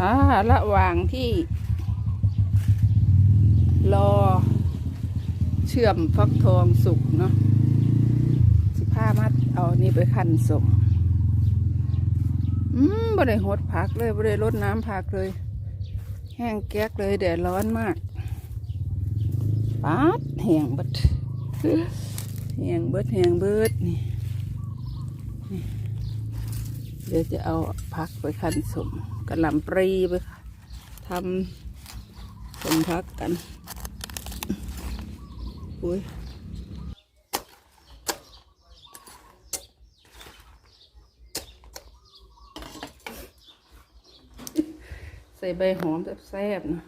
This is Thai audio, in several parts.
อ่าระหว่างที่รอเชื่อมฟักทองสุกเนาะสิผ้ามัดเอานี่ไปขั้นสมอืมบ่ได้หดผักเลยบ่ได้รดน้ำผักเลย แห้งแก๊กเลยแดดร้อนมากป๊าดแห้งเบิดแห้งเบิดแห้งเบิดนี่นี่เดี๋ยวจะเอาผักไปขั้นสม กระหล่ำปรีไปทำสมพักกันอุ้ยใส่ใบหอมแซ่บๆนะ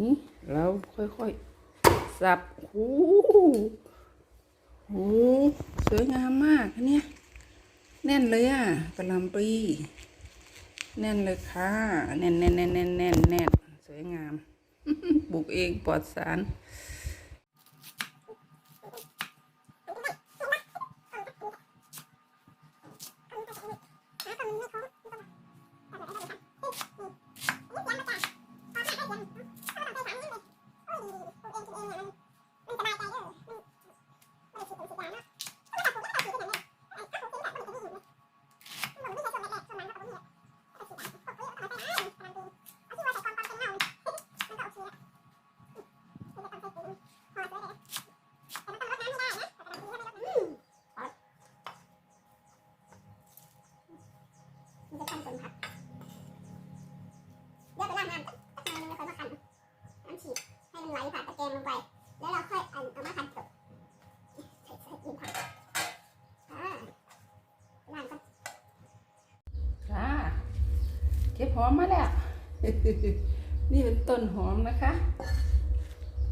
นี่เราค่อยๆ สับโอ้โหโอ้สวยงามมากอันเนี่ย แน่นเลยอะกระลำปลี แน่นเลยค่ะ แน่นแน่นแน่นแน่นแน่นสวยงาม บุกเองปลอดสาร นี่เป็นต้นหอมนะคะ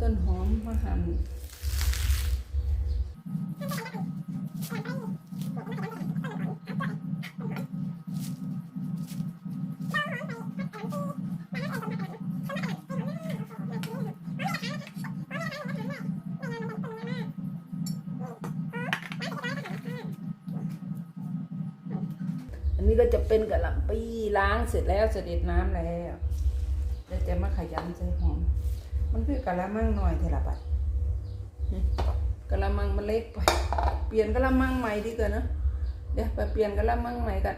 ต้นหอมมาหั่นอันนี้ก็จะเป็นกะหล่ำปีล้างเสร็จแล้วเสด็จน้ำแล้ว จะมาขยำใส่หอม มันคือกะละมังหน่อยเทละบัดกะละมังมันเล็กไป เปลี่ยนกะละมังใหม่ดีกว่าเนอะเดี๋ยวไปเปลี่ยนกะละมังใหม่กัน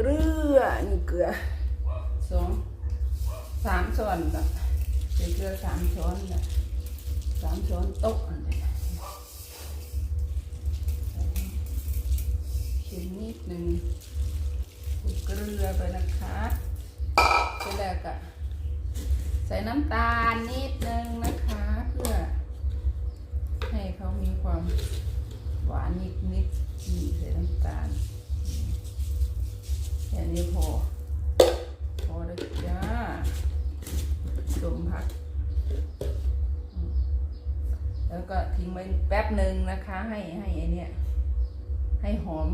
เกลือนี่เกลือสองสามช้อนละใส่เกลือสามช้อนสามช้อนโต๊ะอันนี้เค็มนิดหนึ่งเกลือไปนะคะเสร็จแล้วก็ใส่น้ำตาลนิดนึงนะคะ เพื่อ ให้เขามีความหวานนิดนิดนี่ใส่น้ำตาล งไว้แป๊บหนึ่งนะคะ ให้ให้ไอเนี้ยให้หอม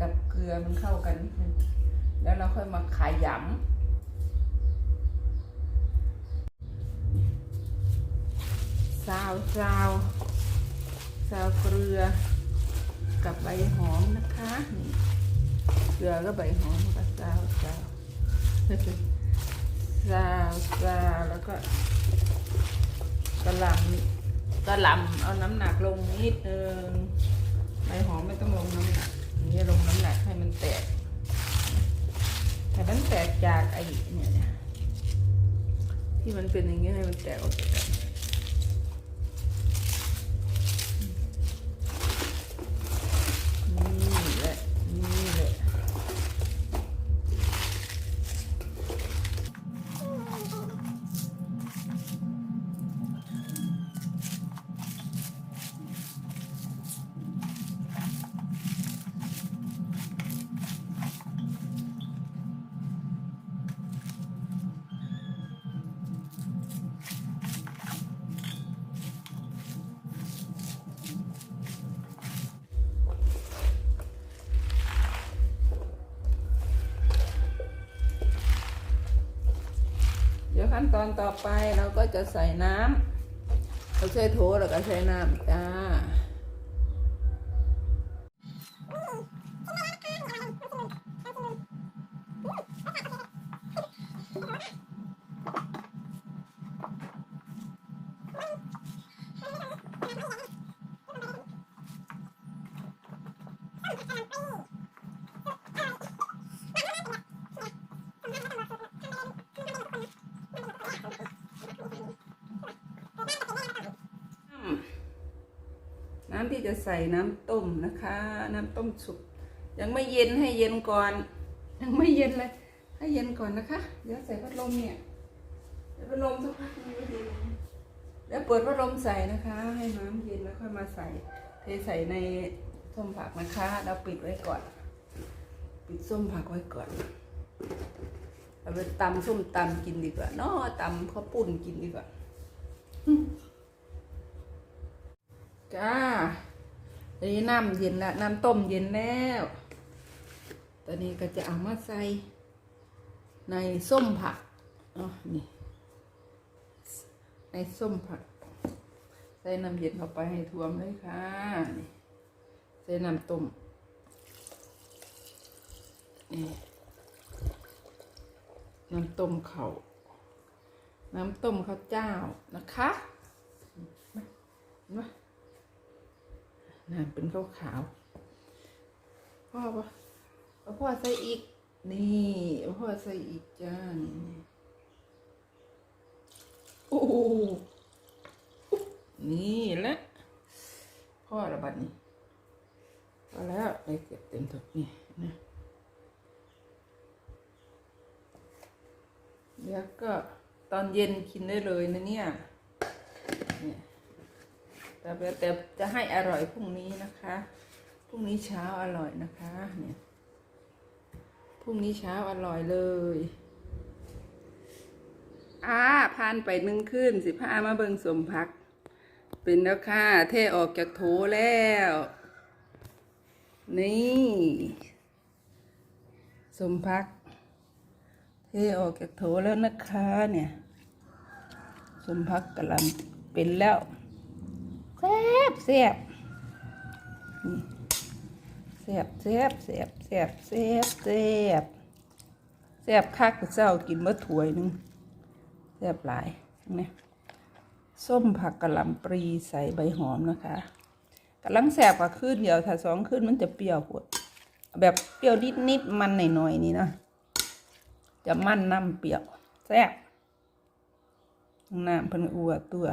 กับเกลือมันเข้ากันนิดนึงแล้วเราค่อยมาขายำซาวซาวซาวเกลือ กับใบหอมนะคะนี่เกลือก็ใบหอมก็ซาวซาวซาวซาวแล้วก็กระหล่ำ กระหลำเอาน้ำหนักลงนิดนึงใบหอมไม่ต้องลงน้ำหนักอันนี้ลงน้ำหนักให้มันแตกแต่มันแตกจากไอ้เนี่ยเนี่ยที่มันเป็นอย่างเงี้ยให้มันแตกออกจากกัน เดี๋ยวขั้นตอนต่อไปเราก็จะใส่น้ำเราใช้โถแล้วก็ใช้น้ำจ้า ที่จะใส่น้ำต้มนะคะ น้ำต้มสุก ยังไม่เย็นให้เย็นก่อน ยังไม่เย็นเลย ให้เย็นก่อนนะคะ เดี๋ยวใส่พัดลมเนี่ยเดี๋ยวพัดลมสักพักนึงเย็นเดี๋ยวเปิดพัดลมใส่นะคะ ให้น้ำเย็นแล้วค่อยมาใส่เทใส่ในส้มผักนะคะแล้วปิดไว้ก่อน ปิดส้มผักไว้ก่อนเอาไปตำส้มตำกินดีกว่าเนาะตำข้าวปุ้นกินดีกว่า จ้าตอนนี้น้ำเย็นแล้วน้ำต้มเย็นแล้ว ตอนนี้ก็จะเอามาใส่ในส้มผักอ๋อนี่ในส้มผัก ใส่น้ำเย็นเข้าไปให้ท่วมเลยค่ะนี่ใส่น้ำต้มนี่น้ำต้มเขา่าน้ำต้มข้าวเจ้านะคะเห็นไหม น้ำเป็นขาวขาวๆพ่อปะเอาพ่อใส่อีก นี่เอาพ่อใส่อีกจ้านี่โอ้โหนี่แหละพ่อระบัดนี้พอแล้วได้เก็บเต็มถุกนี่นะเดี๋ยวก็ตอนเย็นกินได้เลยนะเนี่ยเนี่ย แต่แต่จะให้อร่อยพรุ่งนี้นะคะ พรุ่งนี้เช้าอร่อยนะคะ เนี่ย พรุ่งนี้เช้าอร่อยเลยอ่าผ่านไปหนึ่งคืนสิพามาเบิงสมพัก เป็นแล้วค่ะ เทออกจากโถแล้ว นี่ สมพัก เทออกจากโถแล้วนะคะเนี่ย สมพักกำลังเป็นแล้ว ซ่บแซ่บนี่แซ่บแซ่บแซ่บแซ่บแซ่บแซ่บแซ่บคักเจ้ากินเมื่อถ้วยหนึงแซ่บหลายนี่ส้มผักกะหล่ำปรีใส่ใบหอมนะคะกำลังแซ่บกว่าขึ้นเดียวถ้าสองขึ้นมันจะเปรี้ยวปวดแบบเปรี้ยวนิดนิดมันหน่อยหน่อยๆนี่นะจะมันน้ำเปรี้ยวแซ่บน้ำเพันอัวตัว